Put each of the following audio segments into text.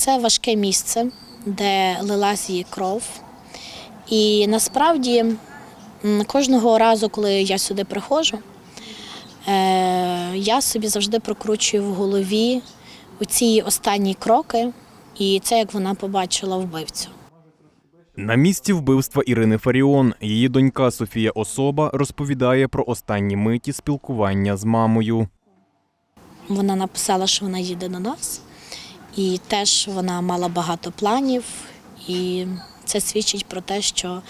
Це важке місце, де лилась її кров. І насправді кожного разу, коли я сюди приходжу, е, я собі завжди прокручую в голові оці останні кроки, і це як вона побачила вбивцю. На місці вбивства Ірини Фаріон її донька Софія Особа розповідає про останні миті спілкування з мамою. Вона написала, що вона їде до нас, і теж вона мала багато планів, і це свідчить про те, що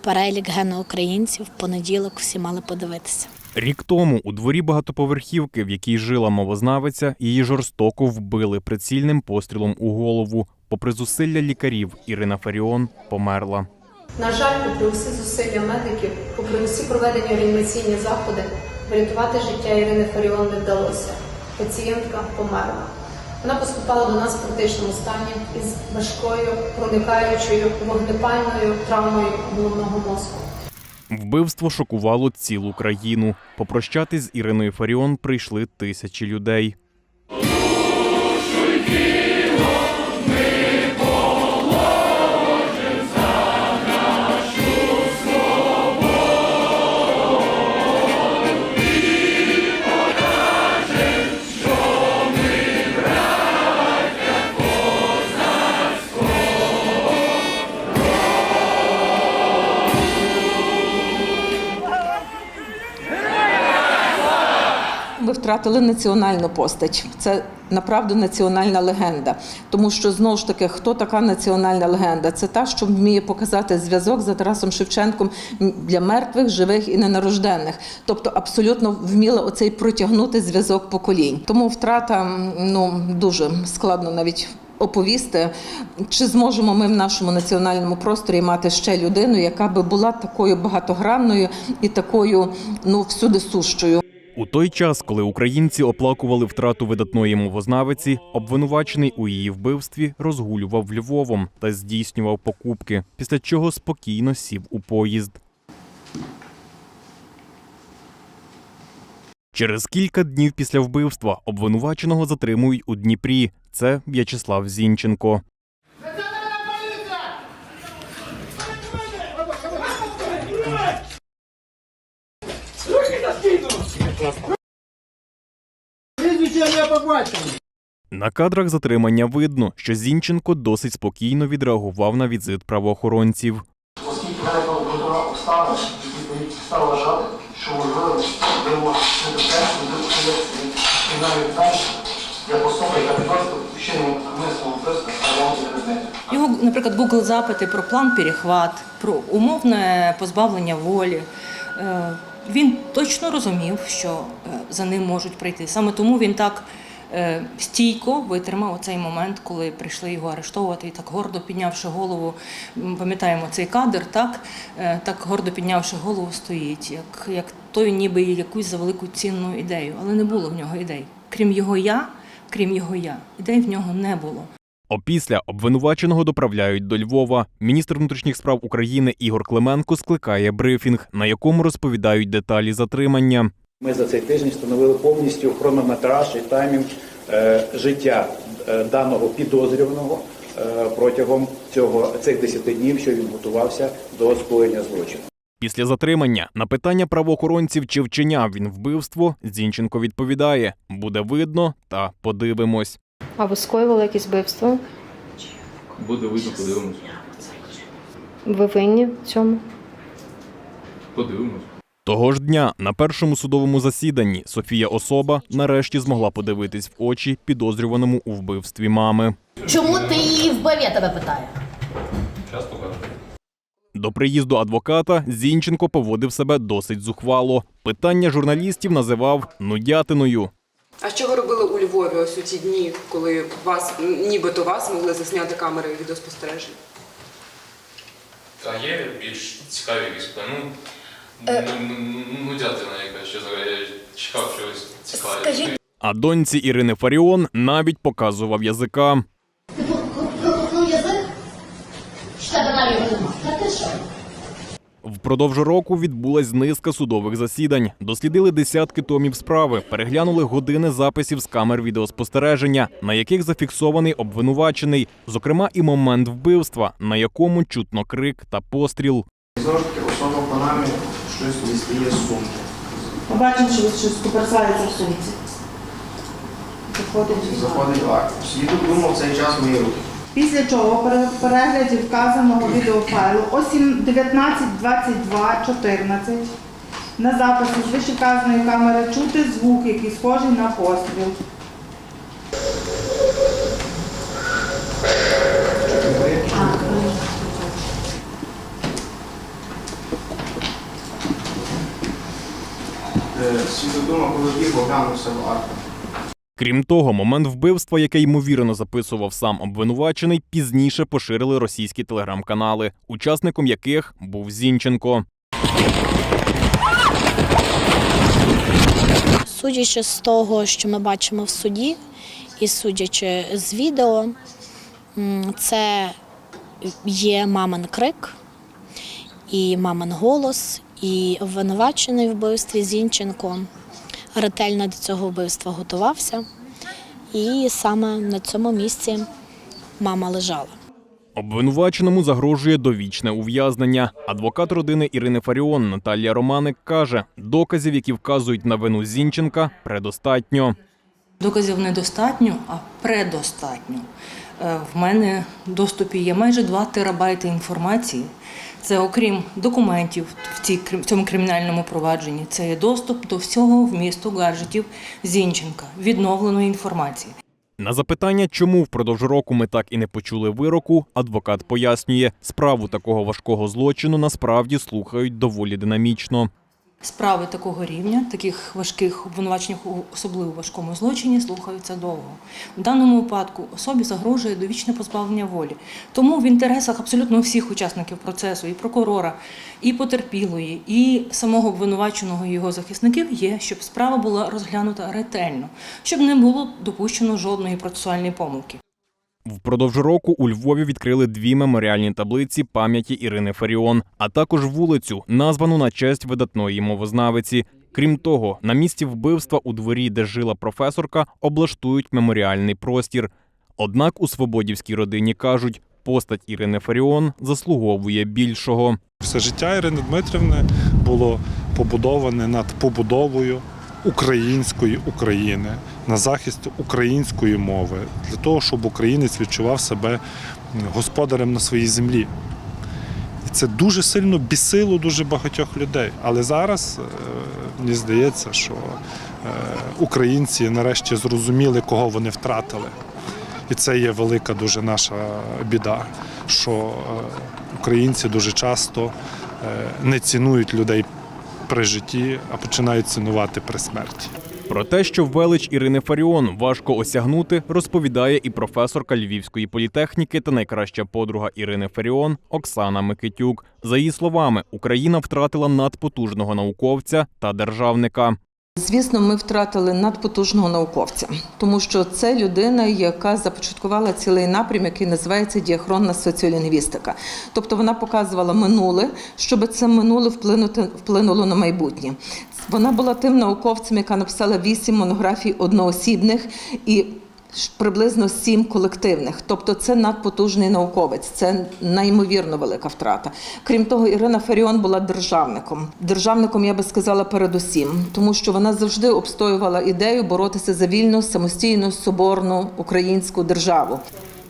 перелік геноукраїнців в понеділок всі мали подивитися. Рік тому у дворі багатоповерхівки, в якій жила мовознавиця, її жорстоко вбили прицільним пострілом у голову. Попри зусилля лікарів, Ірина Фаріон померла. На жаль, попри всі зусилля медиків, попри всі проведені реанімаційні заходи, врятувати життя Ірини Фаріон не вдалося. Пацієнтка померла. Вона поступала до нас в критичному стані із важкою, проникаючою вогнепальною травмою головного мозку. Вбивство шокувало цілу країну. Попрощатись з Іриною Фаріон прийшли тисячі людей. Втратили національну постать. Це направду національна легенда. Тому що знову ж таки, хто така національна легенда? Це та, що вміє показати зв'язок за Тарасом Шевченком для мертвих, живих і ненарожденних. Тобто абсолютно вміла оцей протягнути зв'язок поколінь. Тому втрата ну дуже складно навіть. Оповісти, чи зможемо ми в нашому національному просторі мати ще людину, яка би була такою багатогранною і такою ну всюди сущою. У той час, коли українці оплакували втрату видатної мовознавиці, обвинувачений у її вбивстві розгулював Львовом та здійснював покупки, після чого спокійно сів у поїзд. Через кілька днів після вбивства обвинуваченого затримують у Дніпрі. Це В'ячеслав Зінченко. На кадрах затримання видно, що Зінченко досить спокійно відреагував на візит правоохоронців. Оскільки відповідь став вважати, що можливо і навіть далі, як особа, яка умисного та різниці. Його, наприклад, Google запити про план перехват, про умовне позбавлення волі. Він точно розумів, що е, за ним можуть прийти. Саме тому він так е, стійко витримав цей момент, коли прийшли його арештовувати, і так гордо піднявши голову. М, Пам'ятаємо цей кадр, так, Е, так гордо піднявши голову, стоїть, як, як той ніби якусь за велику цінну ідею. Але не було в нього ідей. Крім його я, крім його я, ідей в нього не було. Опісля обвинуваченого доправляють до Львова. Міністр внутрішніх справ України Ігор Клименко скликає брифінг, на якому розповідають деталі затримання. Ми за цей тиждень встановили повністю хронометраж і таймінг е, життя е, даного підозрюваного е, протягом цього цих 10 днів, що він готувався до скоєння злочину. Після затримання на питання правоохоронців, чи вчиняв він вбивство, Зінченко відповідає: буде видно та подивимось. А ви скоювали якесь вбивство? Буде видно, подивимось. Ви винні в цьому? Подивимось. Того ж дня на першому судовому засіданні Софія Особа нарешті змогла подивитись в очі підозрюваному у вбивстві мами. Чому ти її вбив, я тебе питаю? Час покаже. До приїзду адвоката Зінченко поводив себе досить зухвало. Питання журналістів називав нудятиною. А що ви робили у Львові ось у ті дні, коли вас нібито вас могли засняти камери відеоспостереження? А є більш цікаві якісь? Ну, ну, ну, нудятина якась, що я чекав чогось цікавого. Скажіть- А доньці Ірини Фаріон навіть показував язика. Ти крутнув язик? Що тебе навіть нема? Та ти що? Впродовж року відбулась низка судових засідань. Дослідили десятки томів справи, переглянули години записів з камер відеоспостереження, на яких зафіксований обвинувачений, зокрема і момент вбивства, на якому чутно крик та постріл. Знову ж таки, особа в панамі щось дістає з сумки. Побачимо, що щось куперсається в сумці. Заходить. Заходить лак. Свідок думав цей час мої руки. Після чого при перегляді вказаного відеофайлу о 19.22.14 на записі з вищевказаної камери чути звук, який схожий на постріл. Е, Свідок думав, коли Крім того, момент вбивства, який ймовірно записував сам обвинувачений, пізніше поширили російські телеграм-канали, учасником яких був Зінченко. Судячи з того, що ми бачимо в суді, і судячи з відео, це є мамин крик і мамин голос, і обвинувачений вбивстві Зінченко ретельно до цього вбивства готувався. І саме на цьому місці мама лежала. Обвинуваченому загрожує довічне ув'язнення. Адвокат родини Ірини Фаріон Наталія Романик каже, доказів, які вказують на вину Зінченка, предостатньо. Доказів недостатньо, а предостатньо. Е, В мене в доступі є майже 2 терабайти інформації. Це окрім документів в цьому кримінальному провадженні. Це є доступ до всього вмісту гаджетів Зінченка, відновленої інформації. На запитання, чому впродовж року ми так і не почули вироку, адвокат пояснює, справу такого важкого злочину насправді слухають доволі динамічно. Справи такого рівня, таких важких обвинувачень особливо важкому злочині, слухаються довго. У даному випадку особі загрожує довічне позбавлення волі. Тому в інтересах абсолютно всіх учасників процесу, і прокурора, і потерпілої, і самого обвинуваченого його захисників є, щоб справа була розглянута ретельно, щоб не було допущено жодної процесуальної помилки. Впродовж року у Львові відкрили дві меморіальні таблиці пам'яті Ірини Фаріон, а також вулицю, названу на честь видатної мовознавиці. Крім того, на місці вбивства у дворі, де жила професорка, облаштують меморіальний простір. Однак у свободівській родині кажуть, постать Ірини Фаріон заслуговує більшого. Все життя Ірини Дмитрівни було побудоване над побудовою української України на захист української мови, для того, щоб українець відчував себе господарем на своїй землі. І це дуже сильно бісило дуже багатьох людей. Але зараз е, мені здається, що е, українці нарешті зрозуміли, кого вони втратили. І це є велика дуже наша біда, що е, українці дуже часто не цінують людей при житті, а починають цінувати при смерті. Про те, що велич Ірини Фаріон важко осягнути, розповідає і професорка Львівської політехніки та найкраща подруга Ірини Фаріон Оксана Микитюк. За її словами, Україна втратила надпотужного науковця та державника. Звісно, ми втратили надпотужного науковця, тому що це людина, яка започаткувала цілий напрям, який називається діахронна соціолінгвістика. Тобто вона показувала минуле, щоб це минуле вплинути вплинуло на майбутнє. Вона була тим науковцем, яка написала вісім монографій одноосібних і приблизно сім колективних. Тобто це надпотужний науковець, це неймовірно велика втрата. Крім того, Ірина Фаріон була державником. Державником, я би сказала, передусім, тому що вона завжди обстоювала ідею боротися за вільну, самостійну, соборну українську державу.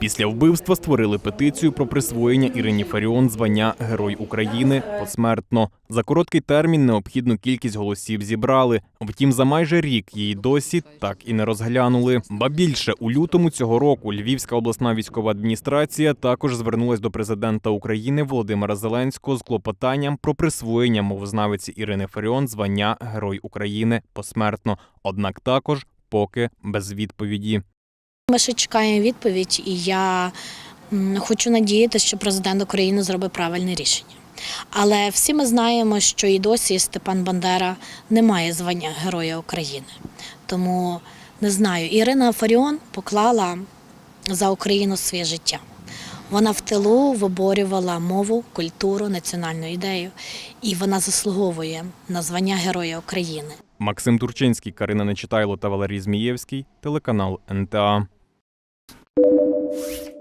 Після вбивства створили петицію про присвоєння Ірині Фаріон звання Герой України посмертно. За короткий термін необхідну кількість голосів зібрали. Втім, за майже рік її досі так і не розглянули. Ба більше у лютому цього року Львівська обласна військова адміністрація також звернулась до президента України Володимира Зеленського з клопотанням про присвоєння мовознавиці Ірини Фаріон звання Герой України посмертно. Однак також поки без відповіді. Ми ще чекаємо відповідь, і я хочу надіятися, що президент України зробить правильне рішення. Але всі ми знаємо, що і досі Степан Бандера не має звання Героя України. Тому не знаю, Ірина Фаріон поклала за Україну своє життя. Вона в тилу виборювала мову, культуру, національну ідею, і вона заслуговує на звання Героя України. Максим Турчинський, Карина Нечитайло та Валерій Змієвський, телеканал НТА. Thank you